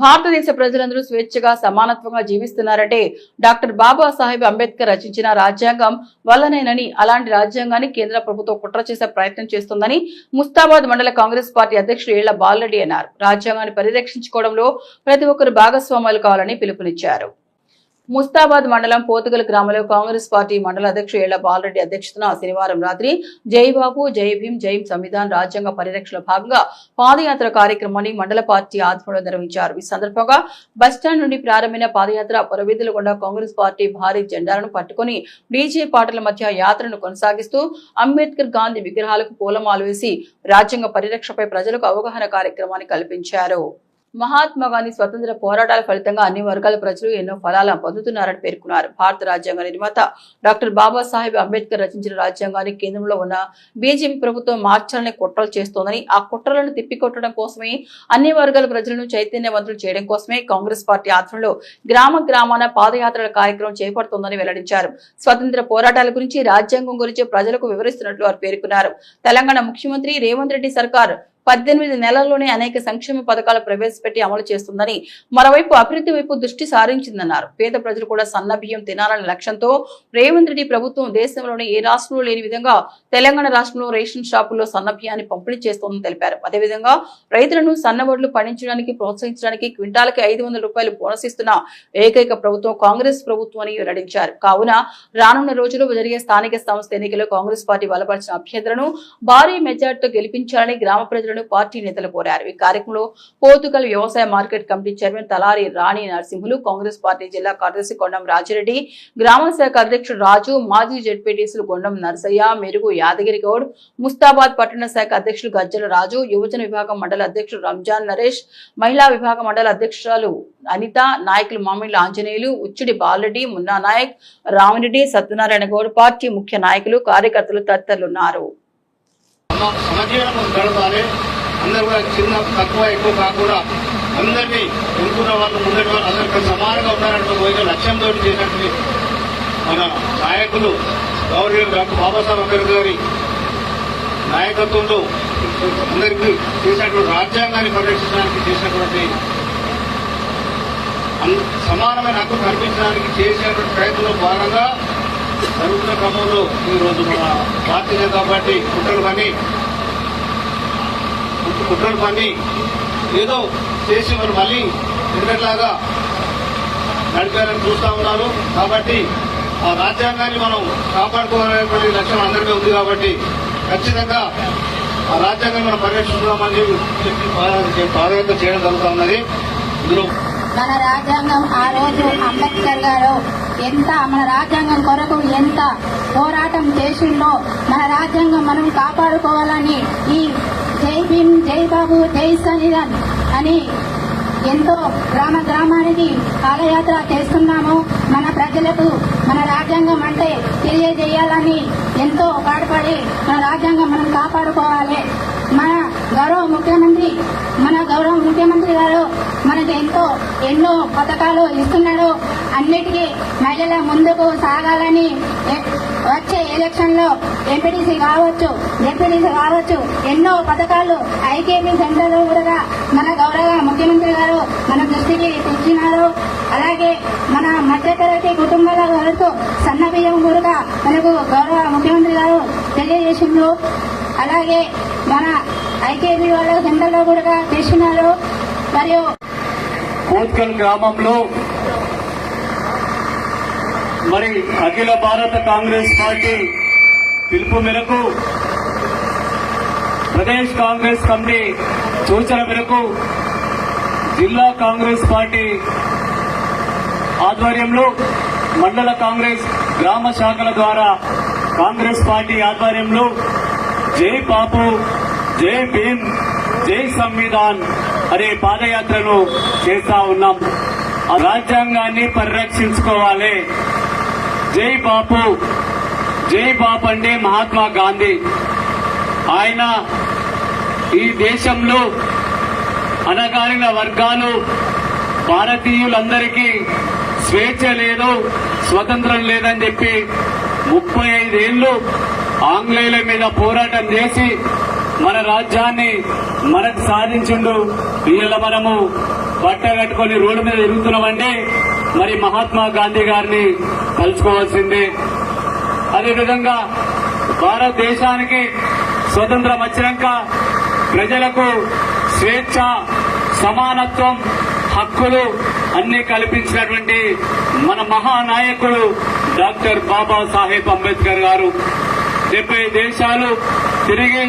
భారతదేశ ప్రజలందరూ స్వేచ్ఛగా సమానత్వంగా జీవిస్తున్నారంటే డాక్టర్ బాబాసాహెబ్ అంబేద్కర్ రచించిన రాజ్యాంగం వల్లనేనని అలాంటి రాజ్యాంగాన్ని కేంద్ర ప్రభుత్వం కుట్ర చేసే ప్రయత్నం చేస్తోందని ముస్తాబాద్ మండల కాంగ్రెస్ పార్టీ అధ్యక్షుడు ఏళ్ళ బాలరెడ్డి అన్నారు. రాజ్యాంగాన్ని పరిరక్షించుకోవడంలో ప్రతి ఒక్కరు భాగస్వాములు కావాలని పిలుపునిచ్చారు. ముస్తాబాద్ మండలం పోతుగల్ గ్రామంలో కాంగ్రెస్ పార్టీ మండల అధ్యక్షుడు ఏళ్ళ బాలరెడ్డి అధ్యక్షతన శనివారం రాత్రి జై బాబు జై భీం జై సంవిధాన్ రాజ్యాంగ పరిరక్షణ భాగంగా పాదయాత్ర కార్యక్రమాన్ని మండల పార్టీ ఆధ్వర్యంలో నిర్వహించారు. ఈ సందర్భంగా బస్టాండ్ నుండి ప్రారంభమైన పాదయాత్ర పురవీధుల గుండా కాంగ్రెస్ పార్టీ భారీ జెండాలను పట్టుకుని డీజే పాటల మధ్య యాత్రను కొనసాగిస్తూ అంబేద్కర్ గాంధీ విగ్రహాలకు పూలమాలు వేసి రాజ్యాంగ పరిరక్షణపై ప్రజలకు అవగాహన కార్యక్రమాన్ని కల్పించారు. మహాత్మా గాంధీ స్వతంత్ర పోరాటాల ఫలితంగా అన్ని వర్గాల ప్రజలు ఎన్నో ఫలాలను పొందుతున్నారని పేర్కొన్నారు. భారత రాజ్యాంగ నిర్మాత డాక్టర్ బాబాసాహెబ్ అంబేద్కర్ రచించిన రాజ్యాంగాన్ని కేంద్రంలో ఉన్న బీజేపీ ప్రభుత్వం మార్చాలని కుట్రలు చేస్తోందని ఆ కుట్రలను తిప్పికొట్టడం కోసమే అన్ని వర్గాల ప్రజలను చైతన్యవంతులు చేయడం కోసమే కాంగ్రెస్ పార్టీ ఆధ్వర్యంలో గ్రామ గ్రామాన పాదయాత్రల కార్యక్రమం చేపడుతోందని వెల్లడించారు. స్వతంత్ర పోరాటాల గురించి రాజ్యాంగం గురించి ప్రజలకు వివరిస్తున్నట్లు వారు పేర్కొన్నారు. తెలంగాణ ముఖ్యమంత్రి రేవంత్ రెడ్డి సర్కార్ పద్దెనిమిది నెలల్లోనే అనేక సంక్షేమ పథకాలు ప్రవేశపెట్టి అమలు చేస్తుందని మరోవైపు అభివృద్ధి వైపు దృష్టి సారించిందన్నారు. పేద ప్రజలు కూడా సన్నబియ్యం తినాలనే లక్ష్యంతో రేవంత్ రెడ్డి ప్రభుత్వం దేశంలోని ఏ రాష్ట్రంలో లేని విధంగా తెలంగాణ రాష్ట్రంలో రేషన్ షాపుల్లో సన్నబియ్యాన్ని పంపిణీ చేస్తోందని తెలిపారు. అదేవిధంగా రైతులను సన్నవడ్లు పండించడానికి ప్రోత్సహించడానికి క్వింటాలకి ఐదు వందల రూపాయలు బోనస్ ఇస్తున్న ఏకైక ప్రభుత్వం కాంగ్రెస్ ప్రభుత్వం అని వెల్లడించారు. కావున రానున్న రోజుల్లో జరిగే స్థానిక సంస్థ ఎన్నికల్లో కాంగ్రెస్ పార్టీ బలపరిచిన అభ్యర్థులను భారీ మెజార్టీతో గెలిపించాలని గ్రామ ప్రజలు ప్రజలను పార్టీ నేతలు కోరారు. ఈ కార్యక్రమంలో పోతుకల్ వ్యవసాయ market committee chairman Talari Rani Narasimhulu Congress party జిల్లా కార్యదర్శి కొండం రాజిరెడ్డి గ్రామ శాఖ అధ్యక్షుడు రాజు మాజీ జడ్పీటీసులు గొండం నరసయ్య మెరుగు యాదగిరి గౌడ్ ముస్తాబాద్ పట్టణ శాఖ అధ్యక్షులు గజ్జల రాజు యువజన విభాగం మండల అధ్యక్షుడు రంజాన్ నరేష్ మహిళా విభాగ మండల అధ్యక్షురాలు అనిత నాయకులు మామిళ్ళ ఆంజనేయులు ఉచ్చిడి బాలరెడ్డి మున్నా నాయక్ రామిరెడ్డి సత్యనారాయణ గౌడ్ పార్టీ ముఖ్య నాయకులు కార్యకర్తలు తదితరులున్నారు సమజీవనం గడపాలి అందరూ కూడా చిన్న తక్కువ ఎక్కువ కాకుండా అందరినీ ఎన్నుకున్న వాళ్ళు ముందటి వాళ్ళు అందరికీ సమానంగా ఉన్నారంటూ పోయిన లక్ష్యంతో చేసినటువంటి మన నాయకులు గౌరవ డాక్టర్ బాబాసాహెబ్ అంబేద్కర్ గారి నాయకత్వంలో అందరికీ చేసినటువంటి రాజ్యాంగాన్ని పరిరక్షించడానికి చేసినటువంటి అన్- సమానమైన హక్కు కల్పించడానికి చేసినటువంటి ప్రయత్నంలో భాగంగా జరుగుతున్న క్రమంలో ఈరోజు మన భారతీయ జనతా పార్టీ కుట్రలు పని. కుట్రలు పని. ఏదో చేసి మరి మళ్ళీ ఎన్నట్లాగా నడిపారని చూస్తూ ఉన్నారు. కాబట్టి ఆ రాజ్యాంగాన్ని మనం కాపాడుకోవాలనేటువంటి లక్ష్యం అందరికీ ఉంది కాబట్టి ఖచ్చితంగా ఆ రాజ్యాంగాన్ని మనం పరిరక్షిస్తున్నామని చెప్పి పాదయాత్ర చేయడం జరుగుతూ ఉన్నది. ఇందులో మన రాజ్యాంగం ఆ రోజు అంబేద్కర్ గారు ఎంత మన రాజ్యాంగం కొరకు ఎంత పోరాటం చేసిండో మన రాజ్యాంగం మనం కాపాడుకోవాలని ఈ జై భీమ్ జై బాబు జై సన్నిధాన్ అని ఎంతో గ్రామ గ్రామానికి పాదయాత్ర చేస్తున్నాము. మన ప్రజలకు మన రాజ్యాంగం అంటే తెలియజేయాలని ఎంతో పాటుపడి మన రాజ్యాంగం మనం కాపాడుకోవాలి. మన గౌరవ ముఖ్యమంత్రి మన గౌరవ ముఖ్యమంత్రి గారు మనకు ఎంతో ఎన్నో పథకాలు ఇస్తున్నాడు. అన్నిటికీ మహిళల ముందుకు సాగాలని ఎ- వచ్చే ఎలక్షన్లో ఎంపీటీసీ కావచ్చు జెడ్పీటీసీ కావచ్చు ఎన్నో పథకాలు ఐకేపీ సెంటర్ కూడా మన గౌరవ ముఖ్యమంత్రి గారు మన దృష్టికి తెచ్చినారు. అలాగే మన మధ్యతరగతి కుటుంబాల వరకు సన్న బియ్యం కూడా మనకు గౌరవ ముఖ్యమంత్రి గారు తెలియజేసిండ్రు. అలాగే మన ఐకేపీ వాళ్ళ సెంటర్లో కూడా చేసినారు మరియు కోట్కల్ గ్రామంలో మరి అఖిల భారత కాంగ్రెస్ పార్టీ పిలుపు మేరకు ప్రదేశ్ కాంగ్రెస్ కమిటీ సూచన మేరకు జిల్లా కాంగ్రెస్ పార్టీ ఆధ్వర్యంలో మండల కాంగ్రెస్ గ్రామ శాఖల ద్వారా కాంగ్రెస్ పార్టీ ఆధ్వర్యంలో జై బాపు జై భీమ్ జై సంవిధాన్ అనే పాదయాత్రను చేస్తా ఉన్నాం. ఆ రాజ్యాంగాన్ని పరిరక్షించుకోవాలి. జై బాపు. జై బాపు అంటే మహాత్మా గాంధీ. ఆయన ఈ దేశంలో అనగారిన వర్గాలు భారతీయులందరికీ స్వేచ్ఛ లేదు స్వతంత్రం లేదని చెప్పి ముప్పై ఐదేళ్ళు ఆంగ్లేయుల మీద పోరాటం చేసి మన రాజ్యాన్ని మనకు సాధించిండు. వీళ్ళ మనము బట్ట కట్టుకొని రోడ్డు మీద తిరుగుతున్నామంటే మరి మహాత్మా గాంధీ గారిని కలుసుకోవాల్సిందే. అదేవిధంగా భారతదేశానికి స్వతంత్రం వచ్చినాక ప్రజలకు స్వేచ్ఛ సమానత్వం హక్కులు అన్ని కల్పించినటువంటి మన మహానాయకుడు డాక్టర్ బాబాసాహెబ్ అంబేద్కర్ గారు. డెబ్బై దేశాలు తిరిగి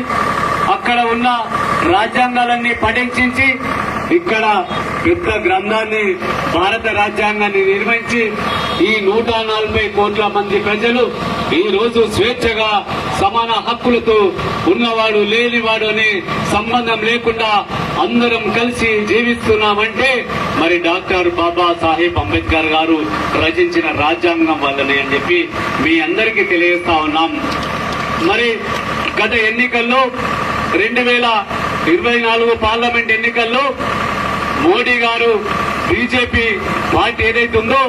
అక్కడ ఉన్న రాజ్యాంగాలన్నీ పఠించి ఇక్కడ పెద్ద గ్రంథాన్ని భారత రాజ్యాంగాన్ని నిర్మించి ఈ నూట నలభై కోట్ల మంది ప్రజలు ఈ రోజు స్వేచ్ఛగా సమాన హక్కులతో ఉన్నవాడు లేనివాడు అనే సంబంధం లేకుండా అందరం కలిసి జీవిస్తున్నామంటే మరి డాక్టర్ బాబా సాహెబ్ అంబేద్కర్ గారు రచించిన రాజ్యాంగం వల్లనే అని చెప్పి మీ అందరికీ తెలియజేస్తా ఉన్నాం. మరి గత ఎన్నికల్లో రెండు వేల ఇరవై నాలుగు పార్లమెంట్ ఎన్నికల్లో మోడీ గారు బీజేపీ పార్టీ ఏదైతే ఉందో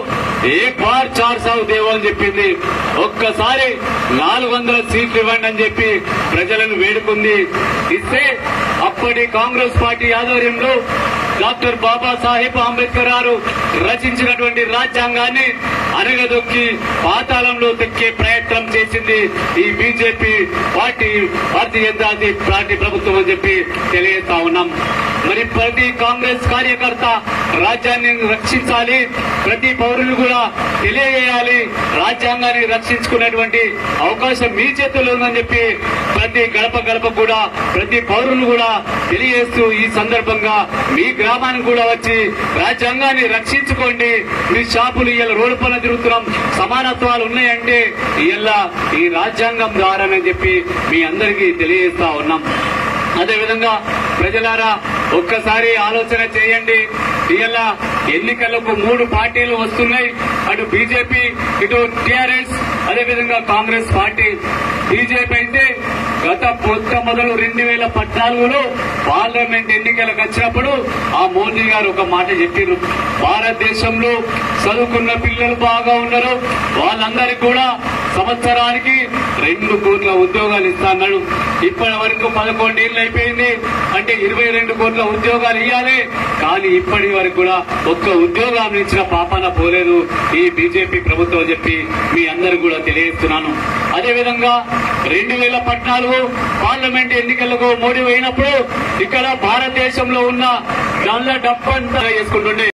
ఏక్ బార్ చార్ సాగు దేవాలని చెప్పింది. ఒక్కసారి నాలుగు వందల సీట్లు ఇవ్వండి అని చెప్పి ప్రజలను వేడుకుంది. ఇస్తే అప్పటి కాంగ్రెస్ పార్టీ ఆధ్వర్యంలో డాక్టర్ బాబాసాహెబ్ అంబేద్కర్ గారు రచించినటువంటి రాజ్యాంగాన్ని అనగదొక్కి పాతాళంలో తెక్కే ప్రయత్నం చేసింది ఈ BJP party Bharatiya Janata party ప్రభుత్వం అని చెప్పి తెలియజేస్తా ఉన్నాం. మరి ప్రతి కాంగ్రెస్ కార్యకర్త రాజ్యాన్ని రక్షించాలి. ప్రతి పౌరులు కూడా తెలియజేయాలి. రాజ్యాంగాన్ని రక్షించుకునేటువంటి అవకాశం మీ చేతుల్లో ఉందని చెప్పి ప్రతి గడప గడప కూడా ప్రతి పౌరులు కూడా తెలియజేస్తూ ఈ సందర్భంగా మీ గ్రామానికి కూడా వచ్చి రాజ్యాంగాన్ని రక్షించుకోండి. మీ షాపులు ఇలా రోడ్డు పనులు తిరుగుతున్నాం. సమానత్వాలు ఉన్నాయంటే ఇలా ఈ రాజ్యాంగం ద్వారానని చెప్పి మీ అందరికీ తెలియజేస్తా ఉన్నాం. అదేవిధంగా ప్రజలారా ఒక్కసారి ఆలోచన చేయండి. ఇవాళ ఎన్నికలకు మూడు పార్టీలు వస్తున్నాయి. అటు బీజేపీ ఇటు టీఆర్ఎస్ అదేవిధంగా కాంగ్రెస్ పార్టీ. బీజేపీ అయితే గత కొత్త మొదలు రెండు వేల పద్నాలుగులో పార్లమెంట్ ఎన్నికలకు వచ్చినప్పుడు ఆ మోదీ గారు ఒక మాట చెప్పారు భారతదేశంలో చదువుకున్న పిల్లలు బాగా ఉన్నారు. వాళ్ళందరికీ కూడా సంవత్సరానికి రెండు కోట్ల ఉద్యోగాలు ఇస్తా అన్నాడు. ఇప్పటి వరకు పదకొండు ఏళ్ళు అయిపోయింది. అంటే ఇరవై రెండు కోట్ల ఉద్యోగాలు ఇవ్వాలి కానీ ఇప్పటి వరకు కూడా ఒక్క ఉద్యోగాన్ని ఇచ్చిన పాపాన పోలేదు ఈ బీజేపీ ప్రభుత్వం చెప్పి మీ అందరు కూడా తెలియజేస్తున్నాను. అదేవిధంగా రెండు వేల పద్నాలుగు పార్లమెంట్ ఎన్నికలకు మోడీ అయినప్పుడు ఇక్కడ భారతదేశంలో ఉన్న నల్ల డబ్బంతా చేసుకుంటుండే